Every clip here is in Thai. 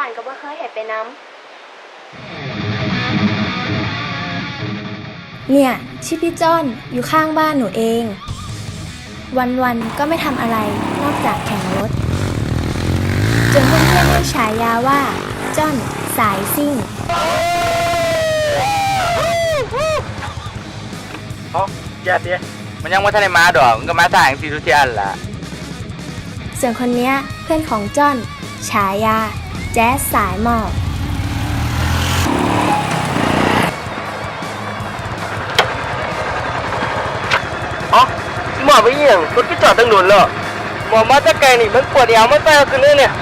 านก็บ่เคยเห็นไปน้เนี่ยชื่อพี่จ้อนอยู่ข้างบ้านหนูเอง วันๆก็ไม่ทำอะไรนอกจากแข่งรถ จนเพื่อนๆให้ฉายาว่าจ้อนสายซิ่งเอ้าแย่เตี้ยมันยังว่าท่านได้มาดอกมันก็มาสร้างสีทุกที่อันละส่วนคนเนี้ยเพื่อนของจ้อน ฉายา แจ๊สสายหมอบอ๋อหมอไปเยี่ยงรถก็จอดตั้งนนแล้วหมอมาตะไกลนี่มันปวดเอวไม่ไปเอาขึ้นเลยเนี่ย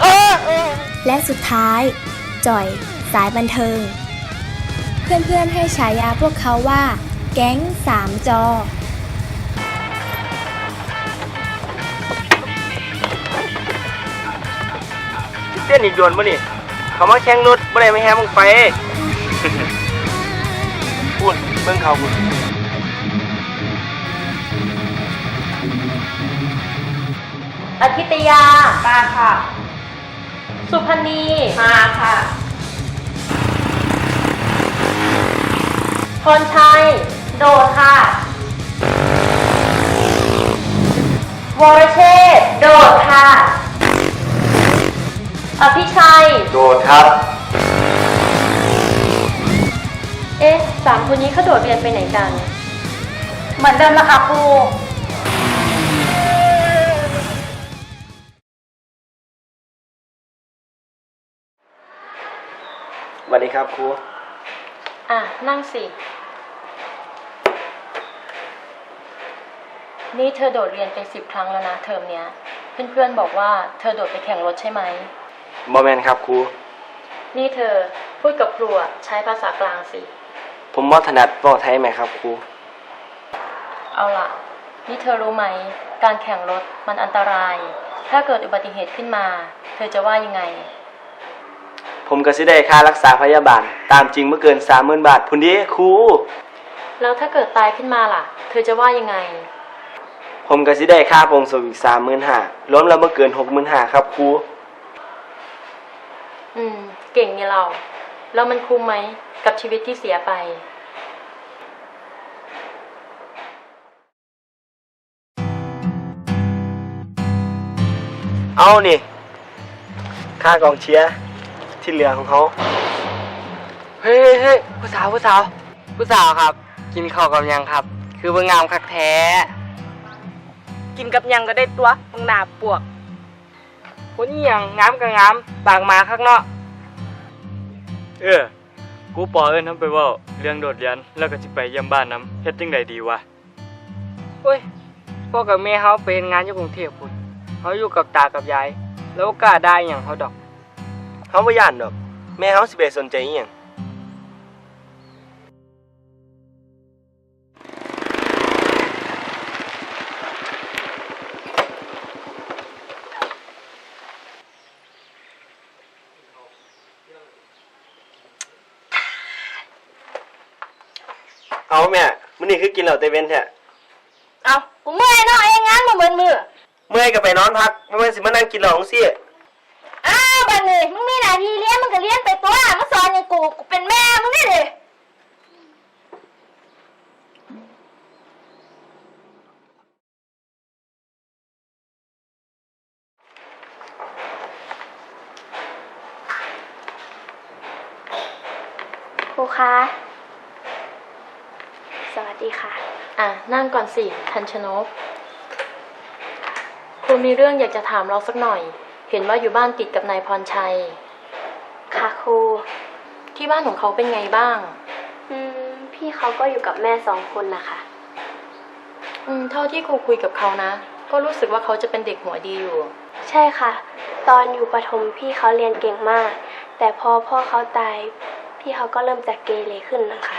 เออเออและสุดท้าย จ่อย สายบันเทิง เพื่อนๆให้ฉายาพวกเขาว่า แก๊งสามจอ เต้นอีกโดนปะนี่ เขามาแข่งรถบ่ได้ไม่แฮมึงไป พูดเบิ่งเขาพูดำอธิตยา มาค่ะ สุพนีมาค่ะ พรชัย โดดค่ะ วรเชษฐ์โดดค่ะ อภิชัย โดดครับ เอ๊ะสามคนนี้เขาโดดเรียนไปไหนกัน เหมือนเดิมละค่ะครูสวัสดีครับครู อะ นั่งสิ นี่เธอโดดเรียนไปสิบครั้งแล้วนะเทอมเนี้ย เพื่อนๆบอกว่าเธอโดดไปแข่งรถใช่ไหม บอแมนครับครูนี่เธอพูดกับครูอะใช้ภาษากลางสิ ผมว่าถนัดบอกไทยไหมครับครูเอาล่ะ นี่เธอรู้ไหม การแข่งรถมันอันตราย ถ้าเกิดอุบัติเหตุขึ้นมา เธอจะว่ายังไง ผมก็สิได้ค่ารักษาพยาบาล ตามจริงเมื่อเกินสามหมื่นบาท พุ่นดีครูแล้วถ้าเกิดตายขึ้นมาล่ะ เธอจะว่ายังไง ผมก็สิได้ค่าโปรงศพอีกสามหมื่นห้ารวมแล้วเมื่อเกินหกหมื่นห้าครับครู อืม เก่งเนี่ยเรา แล้วมันคุ้มไหมกับชีวิตที่เสียไป เอานี่ ค่ากองเชียร์ที่เหลือของเขาเฮ้ยเฮ้ยเฮ้ยผู้สาวผู้สาวผู้สาวครับ กินข้าวกับยังครับ คือเบิ่งงามคักแท้ กินกับหยังก็ได้ตัวมึงหนาปวก คนนี้ยังงามก็งามปากหมาข้างเนาะเออ กูปอเอิ้นทำไปเว่าเรื่องโดดเรียนแล้วก็สิไปเยี่ยมบ้านน้ำเฮ็ดจังใดดีวะเฮ้ยพ่อกับแม่เขาเป็นงานอยู่กรุงเทพพุ่นเขาอยู่กับตากับยาย แล้วกล้าได้อย่างเขาดอกเขาไม่ย่านดอก แม่เขาสิไปสนใจอหย่าง เอาแม่มื้อนี้คือกินเหล้าเตเวนแท้เอากูเมื่อยเนาะไอ้งานมาเหมือนมือเมื่อยก็ไปนอนพักไม่ว่าสิมานั่งกินเหล้าของซี่อ้าวบัดนี้มึงมีหน้าที่เลี้ยงมึงก็เลี้ยงไปตัวมึงสอนอย่างกูกูเป็นแม่มึงนี่ดิครูคะสวัส ดีค่ะ อะ นั่งก่อนสิทันชนกครูมีเรื่องอยากจะถามเราสักหน่อย เห็นว่าอยู่บ้านติดกับนายพรชัย ค่ะครู ที่บ้านของเขาเป็นไงบ้าง อืม พี่เขาก็อยู่กับแม่สองคนนะคะ อืม เท่าที่ครูคุยกับเขานะ ก็รู้สึกว่าเขาจะเป็นเด็กหัวดีอยู่ ใช่ค่ะ ตอนอยู่ประถมพี่เขาเรียนเก่งมาก แต่พอพ่อเขาตาย พี่เขาก็เริ่มจากเกเรขึ้นนะคะ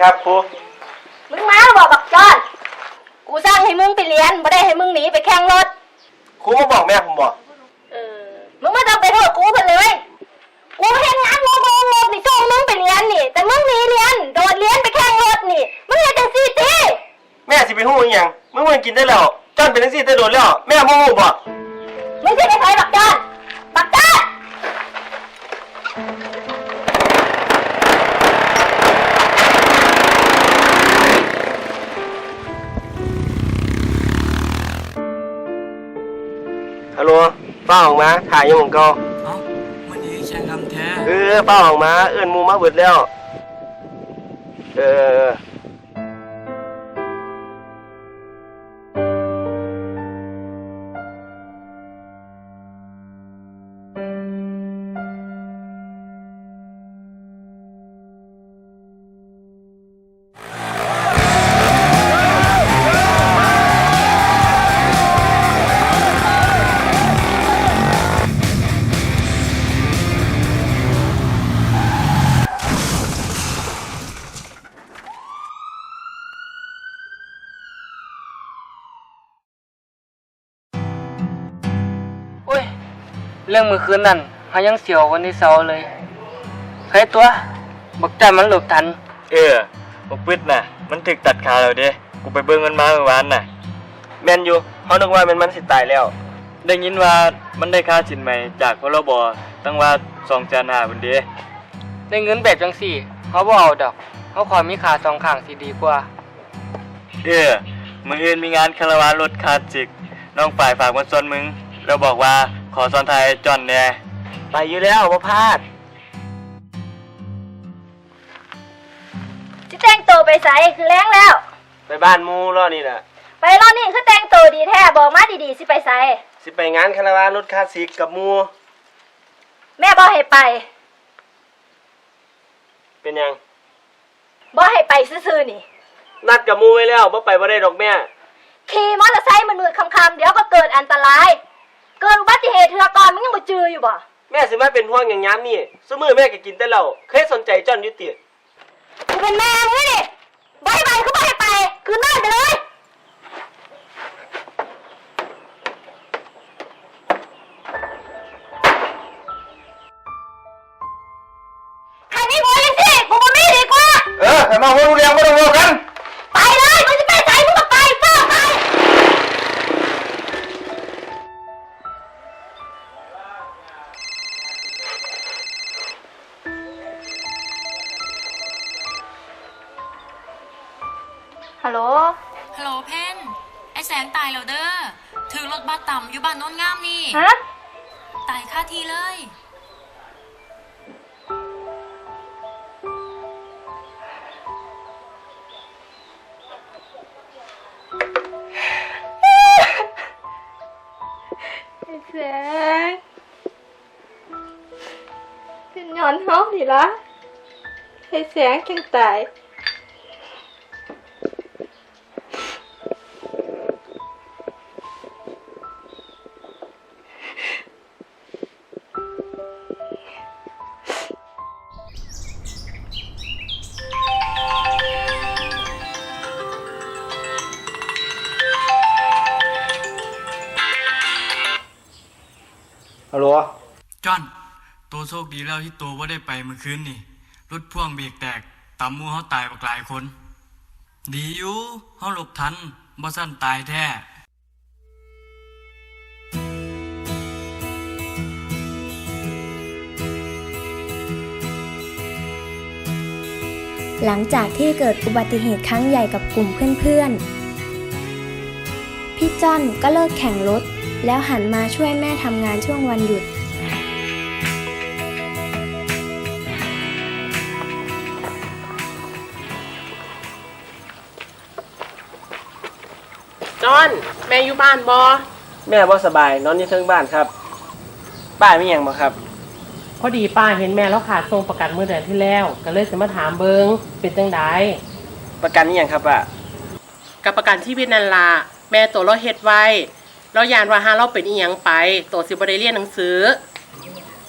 ครับครูมึงมาแล้บอกบักจอน กูสร้างให้มึงไปเรียนไม่ได้ให้มึงหนีไปแข่งรถ ครูมาบอกแม่ผมบอกเออ มึงไม่ต้องไปโทษกูเพลย กูเห็นงานโมโมโมนี่ส่งมึงไปเรียนนี่ แต่มึงหนีเรียน โดดเรียนไปแข่งรถนี่ มึงเห็นจัซี่ติแม่สิไปหู้อียังมึงมึงกินได้แล้วจ้อนเป็นซีตี้ได้โดนแล้ว แม่โมโหบอกมึงสิไปถไยบักจอน บักจอน ป้าออกมาถ่ายอยู่หม่องเก่าเอ้ามันนี้แข่งคำแท้ เออป้าออกมา เอิ้นหมู่มาเบิดแล้ว เออ เรื่องเมื่อคืนนั่นเขายังเสียววันที่เสาร์เลยเฮ้ยตัวบักจันมันหลบทัน เออบ่ปึดน่ะ มันถึกตัดขาแล้วเด้กูไปเบิ่งมันมาเมื่อวานน่ะ แม่นอยู่เฮานึกว่ามันมันสิตายแล้ว ได้ยินว่ามันได้ค่าสินใหม่จากพรบตั้งว่า2แสนห้าพุ่นเด้ได้เงินแบบจังสี่เขาบ่เอาดอกเขาขอมีขาสองข้างสิดีกว่า เออมื้ออื่นมีงานคาราวานรถคาจิก น้องฝ่ายฝากมาส่วนมึงแล้วบอกว่า ขอซ้อนท้ายจอนแหน่ไปอยู่แล้วบ่พลาดสิแต่งตัวไปไสคือแรงแล้ว ไปบ้านหมู่รอนี่น่ะไปรอบนี้คือแต่งตัวดีแท้บอกมาดีๆสิไปไสสิไปงานคาราวานรถคลาสสิกกับหมู่แม่บ่ให้ไปเป็นหยังบ่ให้ไปซื่อๆนี่ นัดกับหมู่ไว้แล้วบ่ไปบ่ได้ดอกแม่ ขี่มอเตอร์ไซค์มืดๆค่ำๆเดี๋ยวก็เกิดอันตราย เกิดอุบัติเหตุเทือกอนมึงยังบ่จืออยู่บ่แม่สิมาเป็นห่วงอย่างยามนี่ซุมื้อแม่ก็กินแต่เหล้าเคยสนใจจอนอยู่ติกูเป็นแม่มึงนี่บ่ให้ไปคือบ่ให้ไป คือนอนไปเลย ฮัลโหล ฮัลโหลเพนไอแสงตายแล้วเด้อ ถือรถบัสต่ำอยู่บ้านโน้นงามนี่ ฮะ ตายค่าทีเลย ไอ้แสงเป็นย้อนเฮานี่ละไอ้แสงจังตาย โชคดีแล้วที่โตว่าได้ไปเมื่อคืนนี่รถพ่วงเบรกแตกตำหมูเขาตายบักหลายคน ดีอยู่เขาหลบทันบ่สั้นตายแท้หลังจากที่เกิดอุบัติเหตุครั้งใหญ่กับกลุ่มเพื่อนๆ พี่จ้อนก็เลิกแข่งรถ แล้วหันมาช่วยแม่ทำงานช่วงวันหยุด อน แม่อยู่บ้านบอแม่บ่สบายนอนอยู่เทิงบ้านครับ ป้ามีหยังบ่ครับพอดีป้าเห็นแม่แล้วขาดทรงประกันเมื่อเดือนที่แล้ว ก็เลยจะมาถามเบิงเป็นจังไดประกันนี่หยังครับป้ากับประกันชีวิตนันลาแม่ตัวเราเฮ็ดไว้เรายานว่าหาเราเป็นอีหยังไป ตัวสิบ่ได้เรียนหนังสือ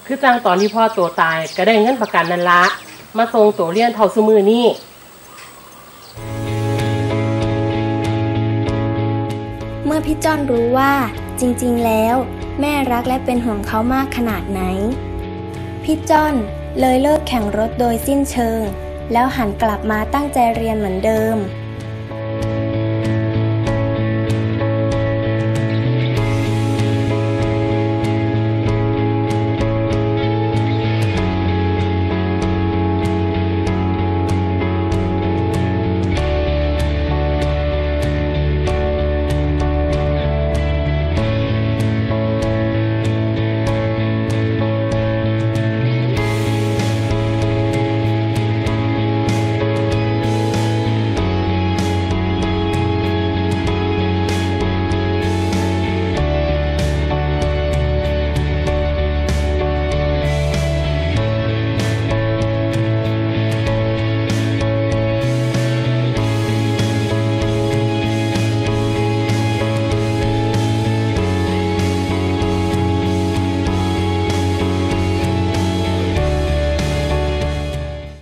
คือจังตอนที่พ่อตัวตายก็ได้เงินประกันนันละมาทรงตัวเรียนเท่าซุมือนี่ มื่อพี่จ้อนรู้ว่า จริงๆ แล้ว แม่รักและเป็นห่วงเขามากขนาดไหน พี่จ้อนเลยเลิกแข่งรถโดยสิ้นเชิง แล้วหันกลับมาตั้งใจเรียนเหมือนเดิม